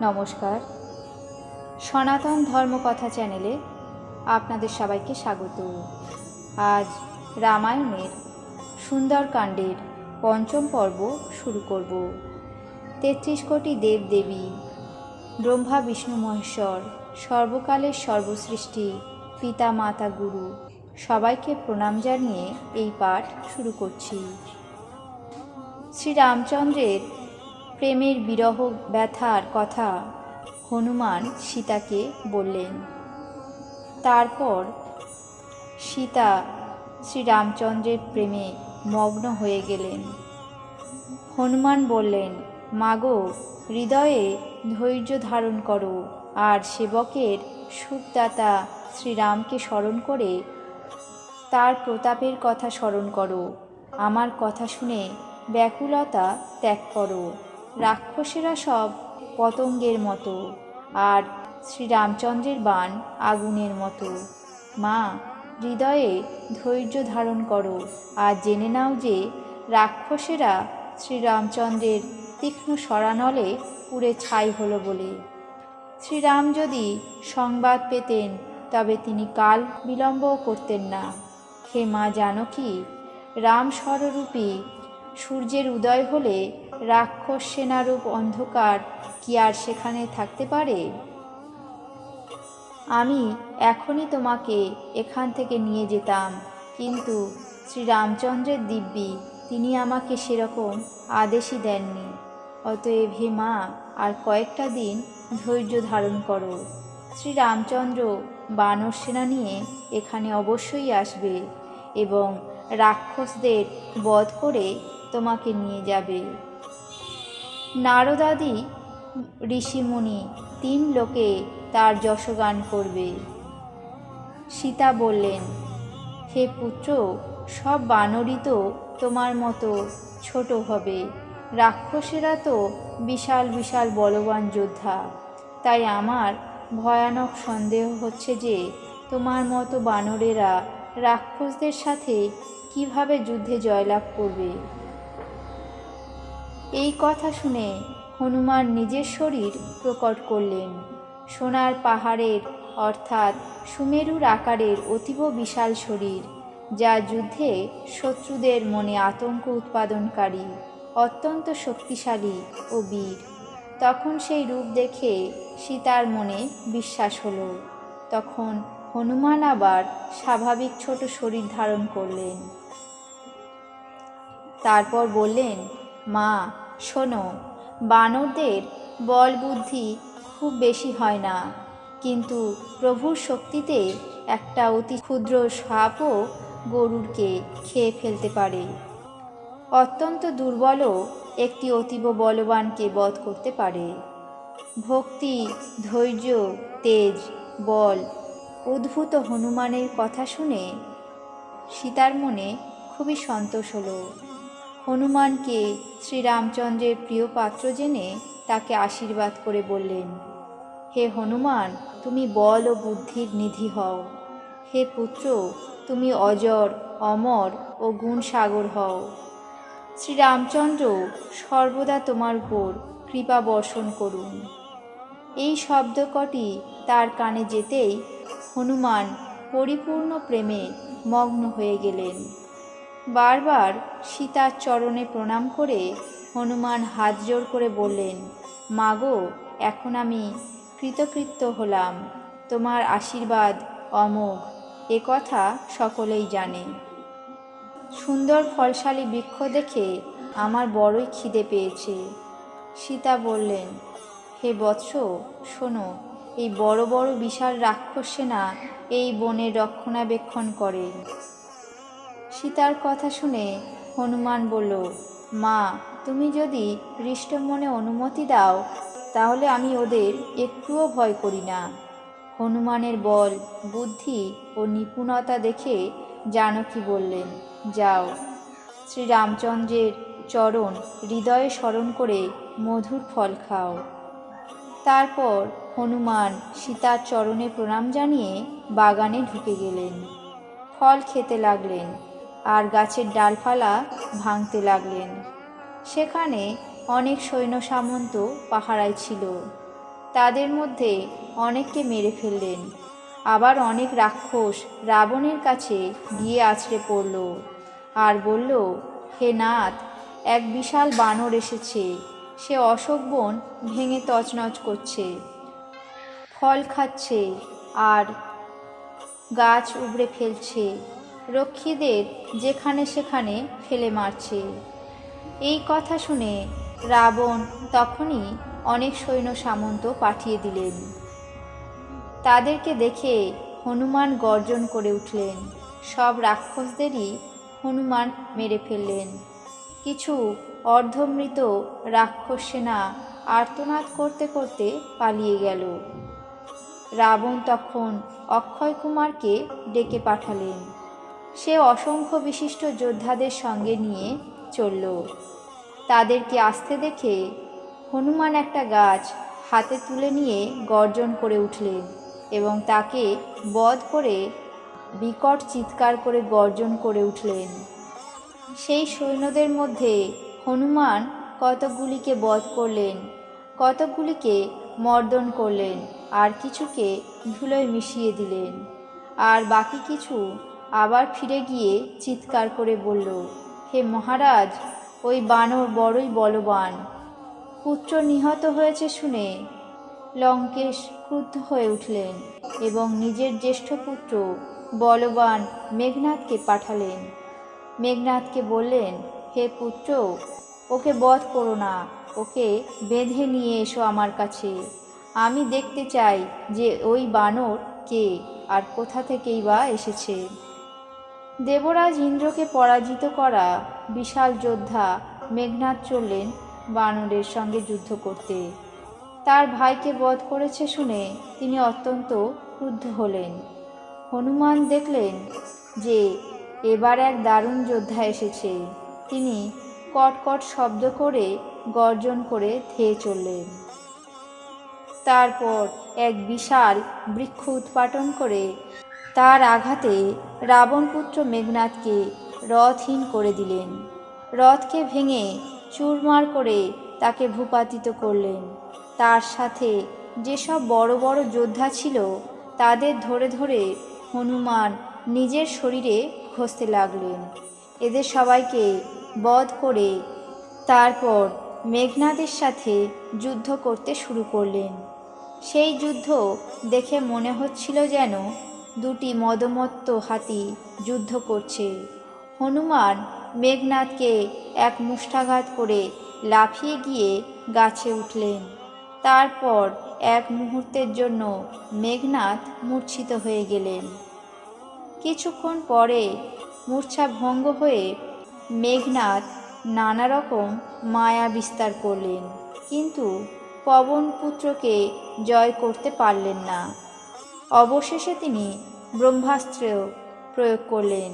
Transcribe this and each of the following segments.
নমস্কার। সনাতন ধর্মকথা চ্যানেলে আপনাদের সবাইকে স্বাগত। আজ রামায়ণের সুন্দরকাণ্ডের পঞ্চম পর্ব শুরু করব। তেত্রিশ কোটি দেব দেবী ব্রহ্মা, বিষ্ণু, মহেশ্বর, সর্বকালের সর্বসৃষ্টি, পিতা, মাতা, গুরু, সবাইকে প্রণাম জানিয়ে এই পাঠ শুরু করছি। শ্রীরামচন্দ্রের প্রেমের বিরহ ব্যথার কথা হনুমান সীতাকে বললেন। তারপর সীতা শ্রীরামচন্দ্রের প্রেমে মগ্ন হয়ে গেলেন। হনুমান বললেন, মাগো, হৃদয়ে ধৈর্য ধারণ করো, আর সেবকের সুখদাতা শ্রীরামকে স্মরণ করে তার প্রতাপের কথা স্মরণ করো। আমার কথা শুনে ব্যাকুলতা ত্যাগ করো। রাক্ষসেরা সব পতঙ্গের মতো আর শ্রীরামচন্দ্রের বাণ আগুনের মতো। মা, হৃদয়ে ধৈর্য ধারণ করো আর জেনে নাও যে রাক্ষসেরা শ্রীরামচন্দ্রের তীক্ষ্ণ সরানলে পুড়ে ছাই হলো বলে। শ্রীরাম যদি সংবাদ পেতেন, তবে তিনি কাল বিলম্বও করতেন না। হে মা, জানো কি? রাম স্বরূপী সূর্যের উদয় হলে রাক্ষস সেনারূপ অন্ধকার কি আর সেখানে থাকতে পারে? আমি এখনই তোমাকে এখান থেকে নিয়ে যেতাম, কিন্তু শ্রীরামচন্দ্রের দিব্যি তিনি আমাকে সেরকম আদেশই দেননি। অতএব হে মা, আর কয়েকটা দিন ধৈর্য ধারণ করো। শ্রীরামচন্দ্র বানর সেনা নিয়ে এখানে অবশ্যই আসবে এবং রাক্ষসদের বধ করে তোমাকে নিয়ে যাবে। নারদাদি ঋষিমুনি, তিন লোকে তার যশগান করবে। সীতা বললেন, হে পুত্র, সব বানরই তো তোমার মতো ছোট হবে। রাক্ষসেরা তো বিশাল বিশাল বলবান যোদ্ধা। তাই আমার ভয়ানক সন্দেহ হচ্ছে যে তোমার মতো বানরেরা রাক্ষসদের সাথে কীভাবে যুদ্ধে জয়লাভ করবে? এই কথা শুনে হনুমান নিজের শরীর প্রকট করলেন। সোনার পাহাড়ের, অর্থাৎ সুমেরুর আকারের অতীব বিশাল শরীর, যা যুদ্ধে শত্রুদের মনে আতঙ্ক উৎপাদনকারী, অত্যন্ত শক্তিশালী ও বীর। তখন সেই রূপ দেখে সীতার মনে বিশ্বাস হলো। তখন হনুমান আবার স্বাভাবিক ছোট শরীর ধারণ করলেন। তারপর বললেন মা, শোনো, বানরদের বল বুদ্ধি খুব বেশি হয় না। কিন্তু প্রভুর শক্তিতে একটা অতি ক্ষুদ্র সাপও গরুরকে খেয়ে ফেলতে পারে। অত্যন্ত দুর্বলও একটি অতীব বলবানকে বধ করতে পারে। ভক্তি, ধৈর্য, তেজ, বল, উদ্ভূত হনুমানের কথা শুনে সীতার মনে খুবই সন্তোষ হলো। হনুমানকে শ্রীরামচন্দ্রের প্রিয় পাত্র জেনে তাকে আশীর্বাদ করে বললেন, হে হনুমান, তুমি বল ও বুদ্ধির নিধি হও। হে পুত্র, তুমি অজর, অমর ও গুণসাগর হও। শ্রীরামচন্দ্র, সর্বদা তোমার উপর কৃপা বর্ষণ করুন। এই শব্দ কটি তার কানে যেতেই হনুমান পরিপূর্ণ প্রেমে মগ্ন হয়ে গেলেন। বারবার সীতার চরণে প্রণাম করে হনুমান হাত জোর করে বললেন, মাগো, এখন আমি কৃতকৃত্য হলাম। তোমার আশীর্বাদ অমোঘ, এ কথা সকলেই জানে। সুন্দর ফলশালী বৃক্ষ দেখে আমার বড়ই খিদে পেয়েছে। সীতা বললেন, হে বৎস, শোনো, এই বড় বড় বিশাল রাক্ষস সেনা এই বনের রক্ষণাবেক্ষণ করে। সীতার কথা শুনে হনুমান বলল, মা, তুমি যদি হৃষ্ট মনে অনুমতি দাও, তাহলে আমি ওদের একটুও ভয় করি না। হনুমানের বল, বুদ্ধি ও নিপুণতা দেখে জানকী বললেন, যাও। শ্রীরামচন্দ্রের চরণ হৃদয়ে স্মরণ করে মধুর ফল খাও। তারপর হনুমান সীতার চরণে প্রণাম জানিয়ে বাগানে ঢুকে গেলেন। ফল খেতে লাগলেন। আর গাছের ডালপালা ভাঙতে লাগলেন। সেখানে অনেক সৈন্য সামন্ত পাহারায় ছিল। তাদের মধ্যে অনেককে মেরে ফেললেন। আবার অনেক রাক্ষস রাবণের কাছে গিয়ে আছড়ে পড়ল আর বলল, হে নাথ, এক বিশাল বানর এসেছে। সে অশোক বন ভেঙে তছনছ করছে। ফল খাচ্ছে আর গাছ উবড়ে ফেলছে। রক্ষীদের যেখানে সেখানে ফেলে মারছে। এই কথা শুনে রাবণ তখনই অনেক সৈন্য সামন্ত পাঠিয়ে দিলেন। তাদেরকে দেখে হনুমান গর্জন করে উঠলেন। সব রাক্ষসদেরই হনুমান মেরে ফেললেন। কিছু অর্ধমৃত রাক্ষস সেনা আর্তনাদ করতে করতে পালিয়ে গেল। রাবণ তখন অক্ষয় কুমারকে ডেকে পাঠালেন। সে অসংখ্য বিশিষ্ট যোদ্ধাদের সঙ্গে নিয়ে চলল। তাদেরকে আসতে দেখে হনুমান একটা গাছ হাতে তুলে নিয়ে গর্জন করে উঠলেন এবং তাকে বধ করে বিকট চিৎকার করে গর্জন করে উঠলেন। সেই সৈন্যদের মধ্যে হনুমান কতকগুলিকে বধ করলেন, কতকগুলিকে মর্দন করলেন, আর কিছুকে ধুলোয় মিশিয়ে দিলেন, আর বাকি কিছু আবার ফিরে গিয়ে চিৎকার করে বলল, হে মহারাজ, ওই বানর বড়ই বলবান। পুত্র নিহত হয়েছে শুনে লঙ্কেশ ক্রুদ্ধ হয়ে উঠলেন এবং নিজের জ্যেষ্ঠ পুত্র বলবান মেঘনাথকে পাঠালেন। মেঘনাথকে বললেন, হে পুত্র, ওকে বধ করো না, ওকে বেঁধে নিয়ে এসো আমার কাছে। আমি দেখতে চাই যে ওই বানর কে আর কোথা থেকেই বা এসেছে। দেবরাজ ইন্দ্রকে পরাজিত করা বিশাল যোদ্ধা মেঘনাথ চললেন বানরের সঙ্গে যুদ্ধ করতে। তার ভাইকে বধ করেছে শুনে তিনি অত্যন্ত ক্রুদ্ধ হলেন। হনুমান দেখলেন যে এবার এক দারুণ যোদ্ধা এসেছে। তিনি কটকট শব্দ করে গর্জন করে ধেয়ে চললেন। তারপর এক বিশাল বৃক্ষ উৎপাটন করে তার আঘাতে রাবণপুত্র মেঘনাথকে রথহীন করে দিলেন। রথকে ভেঙে চুরমার করে তাকে ভূপাতিত করলেন। তার সাথে যেসব বড় বড় যোদ্ধা ছিল, তাদের ধরে ধরে হনুমান নিজের শরীরে ঘষতে লাগলেন। এদের সবাইকে বধ করে তারপর মেঘনাদের সাথে যুদ্ধ করতে শুরু করলেন। সেই যুদ্ধ দেখে মনে হচ্ছিল যেন দুটি মদমত্ত হাতি যুদ্ধ করছে। হনুমান মেঘনাথকে এক মুষ্ঠাঘাত করে লাফিয়ে গিয়ে গাছে উঠলেন। তারপর এক মুহূর্তের জন্য মেঘনাথ মূর্ছিত হয়ে গেলেন। কিছুক্ষণ পরে মূর্ছা ভঙ্গ হয়ে মেঘনাথ নানা রকম মায়া বিস্তার করলেন, কিন্তু পবন পুত্রকে জয় করতে পারলেন না। অবশেষে তিনি ব্রহ্মাস্ত্র প্রয়োগ করলেন।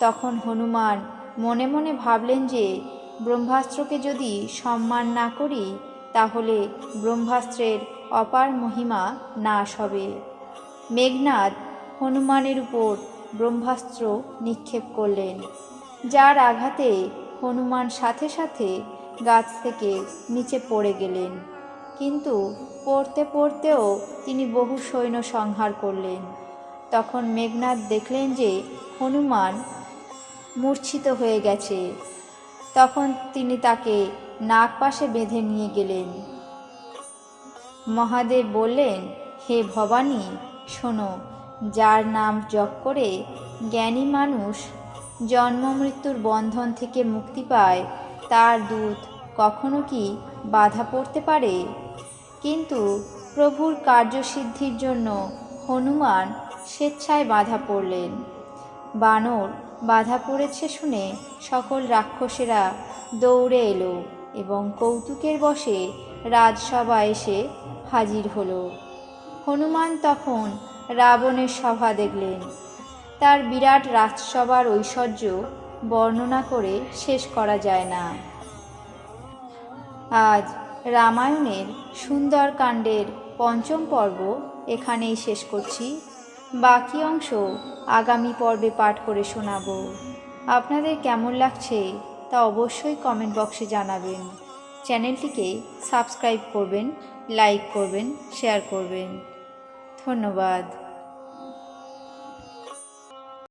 তখন হনুমান মনে মনে ভাবলেন যে, ব্রহ্মাস্ত্রকে যদি সম্মান না করি, তাহলে ব্রহ্মাস্ত্রের অপার মহিমা নাশ হবে। মেঘনাদ হনুমানের উপর ব্রহ্মাস্ত্র নিক্ষেপ করলেন। যার আঘাতে হনুমান সাথে সাথে গাছ থেকে নিচে পড়ে গেলেন। কিন্তু পড়তে পড়তেও তিনি বহু সৈন্য সংহার করলেন। তখন মেঘনাথ দেখলেন যে হনুমান মূর্ছিত হয়ে গেছে। তখন তিনি তাকে নাক পাশে বেঁধে নিয়ে গেলেন। মহাদেব বললেন, হে ভবানী, শোনো, যার নাম জপ করে জ্ঞানী মানুষ জন্ম মৃত্যুর বন্ধন থেকে মুক্তি পায়, তার দূত কখনো কি বাধা পড়তে পারে? কিন্তু প্রভুর কার্যসিদ্ধির জন্য হনুমান স্বেচ্ছায় বাধা পড়লেন। বানর বাধা পড়েছে শুনে সকল রাক্ষসেরা দৌড়ে এলো এবং কৌতুকের বসে রাজসভা এসে হাজির হলো। হনুমান তখন রাবণের সভা দেখলেন। তার বিরাট রাজসভার ঐশ্বর্য বর্ণনা করে শেষ করা যায় না। আজ রামায়ণের সুন্দরকাণ্ডের পঞ্চম পর্ব এখানেই শেষ করছি। বাকি অংশ আগামী পর্বে পাঠ করে শোনাবো। আপনাদের কেমন লাগছে তা অবশ্যই কমেন্ট বক্সে জানাবেন। চ্যানেলটিকে সাবস্ক্রাইব করবেন, লাইক করবেন, শেয়ার করবেন। ধন্যবাদ।